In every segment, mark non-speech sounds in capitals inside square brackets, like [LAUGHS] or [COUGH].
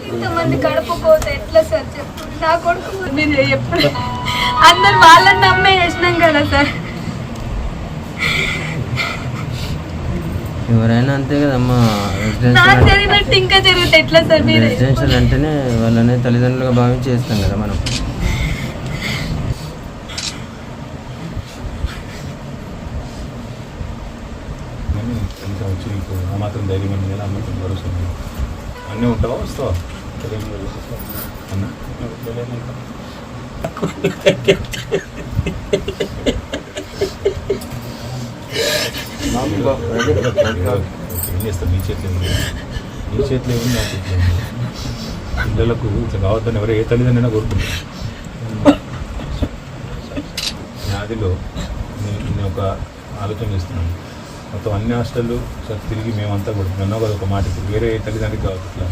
ఇంతమంది ఎట్లా సార్ చెప్పు? నా కొడుకు మీరు ఎప్పుడు అందరు వాళ్ళని నమ్మే చేసినాం కదా సార్. ఎవరైనా అంతే కదమ్మా. నాకు జరిగినట్టు ఇంకా జరుగుతాయి. ఎట్లా సార్ మీరు? రెసిడెన్షియల్ అంటేనే వాళ్ళని తల్లిదండ్రులుగా భావించి చేస్తాం కదా మనం. ఇంకా వచ్చి ఆ మాత్రం ధైర్యం ఉంది కదా ఆ మాత్రం భరోసా అన్నీ ఉంటావా? వస్తావా? అన్న? ఏం చేస్తావు? నీ చేతిలో ఉంది నీ చేతిలో ఏమి నా చేతిలో పిల్లలకు ఇట్లా కావద్దని ఎవరు ఏ తల్లిదండ్రులైనా కోరుకుంటారు. నాదిలో నేను నేను ఒక ఆలోచన చేస్తున్నాను. మొత్తం అన్ని హాస్టళ్ళు సార్ తిరిగి మేమంతా కూడా నన్నో కదా ఒక మాట వేరే తల్లిదండ్రులకు కావచ్చు ఇట్లా.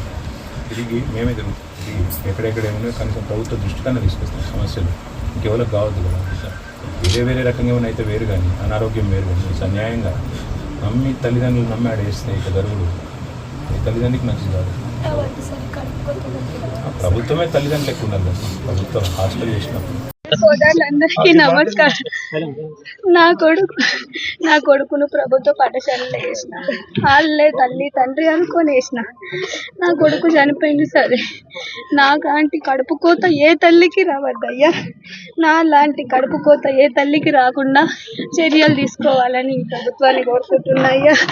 తిరిగి మేమే తిరుగుతాం తిరిగి ఎక్కడెక్కడ ఏమైనా కనీసం ప్రభుత్వ దృష్టి కన్నా తీసుకొస్తాం సమస్యలు. ఇంకెవరికి కావద్దు కదా సార్ వేరే వేరే రకంగా ఏమైనా అయితే వేరు కానీ అనారోగ్యం వేరు కానీ ఇది అన్యాయంగా నమ్మి తల్లిదండ్రులు నమ్మి ఆడేస్తే ఇక గర్వుడు ఈ తల్లిదండ్రికి మంచిది కాదు. ప్రభుత్వమే తల్లిదండ్రులు ఎక్కువ ఉండాలి కదా ప్రభుత్వం హాస్టల్ చేసినప్పుడు. సోదరులందరికీ నమస్కారం. నా కొడుకు నా కొడుకును ప్రభుత్వ పాఠశాలలో వేసిన. వాళ్ళే తల్లి తండ్రి అనుకొని వేసిన. నా కొడుకు చనిపోయింది సరే. నాలాంటి కడుపు కోత ఏ తల్లికి రావద్దయ్యా. నా లాంటి కడుపు కోత ఏ తల్లికి రాకుండా చర్యలు తీసుకోవాలని ఈ ప్రభుత్వాన్ని కోరుకుంటున్నాయ్యా [LAUGHS]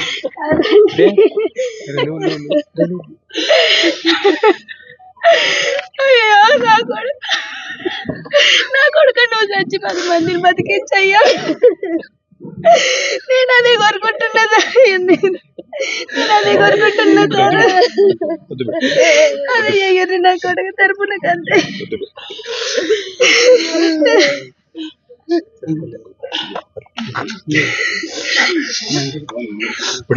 నా కొడుకు నా చచ్చి పది మందిని బతికించయ్యా. నేను అదే కోరుకుంటున్నా. నేను అదే కోరుకుంటున్నా సార్. అదే ఎగిరి నా కొడుకు తరపున కంటే [LAUGHS]